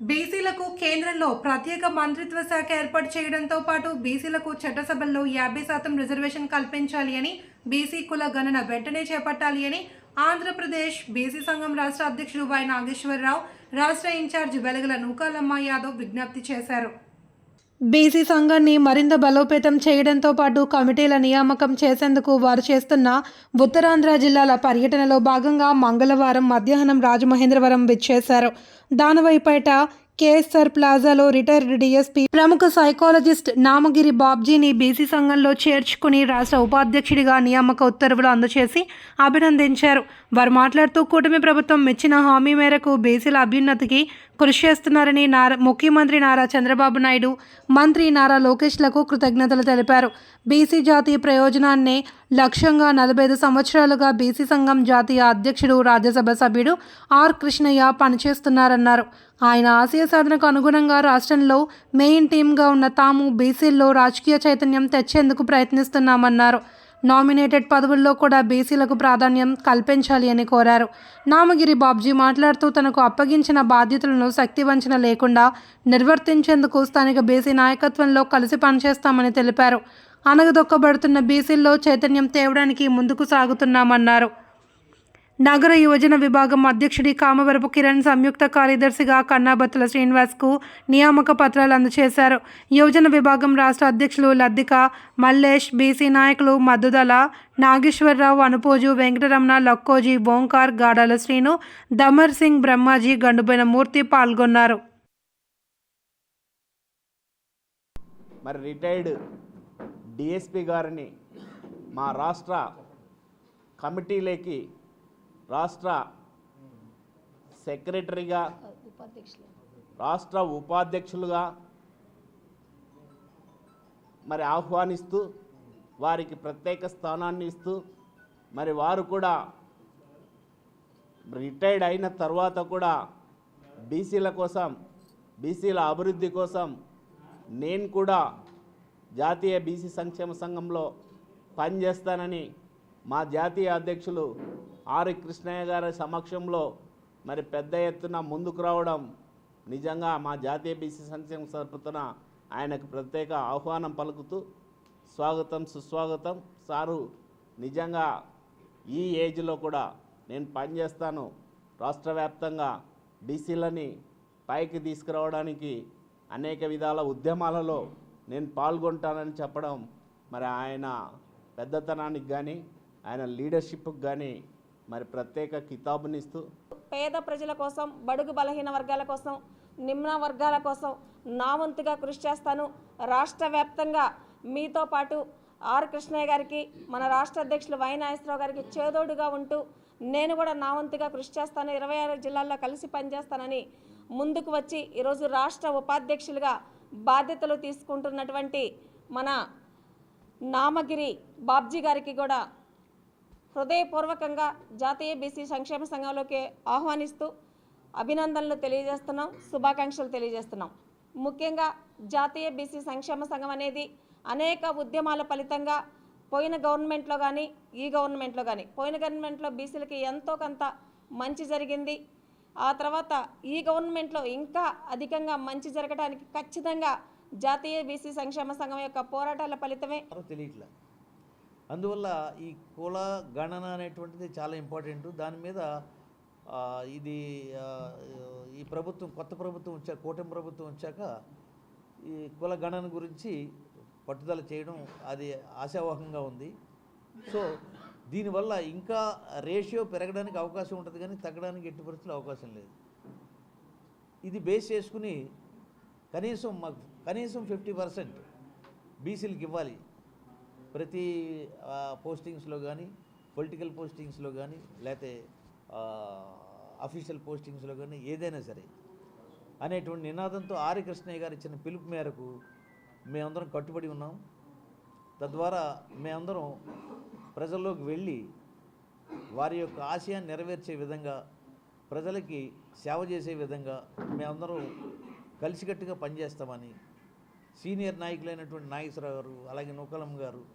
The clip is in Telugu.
బీసీలకు కేంద్రంలో ప్రత్యేక మంత్రిత్వ శాఖ ఏర్పాటు చేయడంతో పాటు బీసీలకు చట్టసభల్లో యాభై శాతం రిజర్వేషన్ కల్పించాలి అని బీసీ కుల గణన వెంటనే చేపట్టాలి అని ఆంధ్రప్రదేశ్ బీసీ సంఘం రాష్ట్ర అధ్యక్షుడు వై నాగేశ్వరరావు రాష్ట్ర ఇన్ఛార్జ్ వెలగల నూకాలమ్మ యాదవ్ విజ్ఞప్తి చేశారు. బీసీ సంఘాన్ని మరింత బలోపేతం చేయడంతో పాటు కమిటీల నియామకం చేసేందుకు వారు చేస్తున్న ఉత్తరాంధ్ర జిల్లాల పర్యటనలో భాగంగా మంగళవారం మధ్యాహ్నం రాజమహేంద్రవరం విచ్చేశారు. దానవైపేట కేఎస్ఆర్ ప్లాజాలో రిటైర్డ్ డీఎస్పీ ప్రముఖ సైకాలజిస్ట్ నామగిరి బాబ్జీని బీసీ సంఘంలో చేర్చుకుని రాష్ట్ర ఉపాధ్యక్షుడిగా నియామక ఉత్తర్వులు అందజేసి అభినందించారు. వారు మాట్లాడుతూ కూటమి ప్రభుత్వం ఇచ్చిన హామీ మేరకు బీసీల అభ్యున్నతికి కృషి చేస్తున్నారని నారా ముఖ్యమంత్రి నారా చంద్రబాబు నాయుడు మంత్రి నారా లోకేష్లకు కృతజ్ఞతలు తెలిపారు. బీసీ జాతీయ ప్రయోజనాన్నే లక్ష్యంగా నలభై ఐదు సంవత్సరాలుగా బీసీ సంఘం జాతీయ అధ్యక్షుడు రాజ్యసభ సభ్యుడు ఆర్. కృష్ణయ్య పనిచేస్తున్నారన్నారు. ఆయన ఆశయ సాధనకు అనుగుణంగా రాష్ట్రంలో మెయిన్ టీమ్గా ఉన్న తాము బీసీల్లో రాజకీయ చైతన్యం తెచ్చేందుకు ప్రయత్నిస్తున్నామన్నారు. నామినేటెడ్ పదవుల్లో కూడా బీసీలకు ప్రాధాన్యం కల్పించాలి అని కోరారు. నామగిరి బాబ్జీ మాట్లాడుతూ తనకు అప్పగించిన బాధ్యతలను శక్తివంచన లేకుండా నిర్వర్తించేందుకు స్థానిక బీసీ నాయకత్వంలో కలిసి పనిచేస్తామని తెలిపారు. అనగదొక్కబడుతున్న బీసీల్లో చైతన్యం తేవడానికి ముందుకు సాగుతున్నామన్నారు. నగర యువజన విభాగం అధ్యక్షుడి కామవరపు కిరణ్ సంయుక్త కార్యదర్శిగా కన్నాబత్తుల శ్రీనివాస్కు నియామక పత్రాలు అందజేశారు. యువజన విభాగం రాష్ట్ర అధ్యక్షులు లద్దిక మల్లేష్ బీసీ నాయకులు మద్దుదల నాగేశ్వరరావు అనుపోజు వెంకటరమణ లక్కోజీ ఓంకార్ గాడాల శ్రీను దమర్ సింగ్ బ్రహ్మాజీ గండుబైన మూర్తి పాల్గొన్నారు. మరి రిటైర్డ్ డిఎస్పి గారిని మా రాష్ట్ర కమిటీలోకి రాష్ట్ర సెక్రటరీగా రాష్ట్ర ఉపాధ్యక్షులుగా మరి ఆహ్వానిస్తూ వారికి ప్రత్యేక స్థానాన్ని ఇస్తూ మరి వారు కూడా రిటైర్డ్ అయిన తర్వాత కూడా బీసీల కోసం బీసీల అభివృద్ధి కోసం నేను కూడా జాతీయ బీసీ సంక్షేమ సంఘంలో పనిచేస్తానని మా జాతీయ అధ్యక్షులు ఆర్ కృష్ణయ్య గారి సమక్షంలో మరి పెద్ద ఎత్తున ముందుకు రావడం నిజంగా మా జాతీయ బీసీ సంక్షేమ తరపున ఆయనకు ప్రత్యేక ఆహ్వానం పలుకుతూ స్వాగతం సుస్వాగతం. సారు నిజంగా ఈ ఏజ్లో కూడా నేను పనిచేస్తాను రాష్ట్ర వ్యాప్తంగా బీసీలని పైకి తీసుకురావడానికి అనేక విధాల ఉద్యమాలలో నేను పాల్గొంటానని చెప్పడం మరి ఆయన పెద్దతనానికి కానీ ఆయన లీడర్షిప్కి కానీ మరి ప్రత్యేక కితాబునిస్తూ పేద ప్రజల కోసం బడుగు బలహీన వర్గాల కోసం నిమ్న వర్గాల కోసం నా వంతుగా కృషి చేస్తాను. రాష్ట్ర వ్యాప్తంగా మీతో పాటు ఆర్ కృష్ణయ్య గారికి మన రాష్ట్ర అధ్యక్షులు వై నాగేశ్వరరావు గారికి చేదోడుగా ఉంటూ నేను కూడా నా వంతుగా కృషి చేస్తాను. ఇరవై ఆరు జిల్లాల్లో కలిసి పనిచేస్తానని ముందుకు వచ్చి ఈరోజు రాష్ట్ర ఉపాధ్యక్షులుగా బాధ్యతలు తీసుకుంటున్నటువంటి మన నామగిరి బాబ్జీ గారికి కూడా హృదయపూర్వకంగా జాతీయ బీసీ సంక్షేమ సంఘంలోకి ఆహ్వానిస్తూ అభినందనలు తెలియజేస్తున్నాం శుభాకాంక్షలు తెలియజేస్తున్నాం. ముఖ్యంగా జాతీయ బీసీ సంక్షేమ సంఘం అనేది అనేక ఉద్యమాల ఫలితంగా పోయిన గవర్నమెంట్లో కానీ ఈ గవర్నమెంట్లో కానీ పోయిన గవర్నమెంట్లో బీసీలకి ఎంతో కొంత మంచి జరిగింది. ఆ తర్వాత ఈ గవర్నమెంట్లో ఇంకా అధికంగా మంచి జరగడానికి ఖచ్చితంగా జాతీయ బీసీ సంక్షేమ సంఘం యొక్క పోరాటాల ఫలితమే తెలియట్లేదు అందువల్ల ఈ కుల గణన అనేటువంటిది చాలా ఇంపార్టెంట్. దాని మీద ఇది ఈ ప్రభుత్వం కొత్త ప్రభుత్వం వచ్చాక కూటమి ప్రభుత్వం వచ్చాక ఈ కుల గణన గురించి పట్టుదల చేయడం అది ఆశావాహంగా ఉంది. సో దీనివల్ల ఇంకా రేషియో పెరగడానికి అవకాశం ఉంటుంది కానీ తగ్గడానికి ఎట్టి అవకాశం లేదు. ఇది బేస్ చేసుకుని కనీసం మాకు కనీసం ఫిఫ్టీ పర్సెంట్ బీసీలకు ఇవ్వాలి. ప్రతి పోస్టింగ్స్లో కానీ పొలిటికల్ పోస్టింగ్స్లో కానీ లేకపోతే అఫీషియల్ పోస్టింగ్స్లో కానీ ఏదైనా సరే అనేటువంటి నినాదంతో ఆర్య కృష్ణయ్య గారు ఇచ్చిన పిలుపు మేరకు మేమందరం కట్టుబడి ఉన్నాం. తద్వారా మేమందరం ప్రజల్లోకి వెళ్ళి వారి యొక్క ఆశయాన్ని నెరవేర్చే విధంగా ప్రజలకి సేవ చేసే విధంగా మేమందరం కలిసికట్టుగా పనిచేస్తామని సీనియర్ నాయకులైనటువంటి నాగేశ్వరరావు గారు అలాగే నూకలమ్మ గారు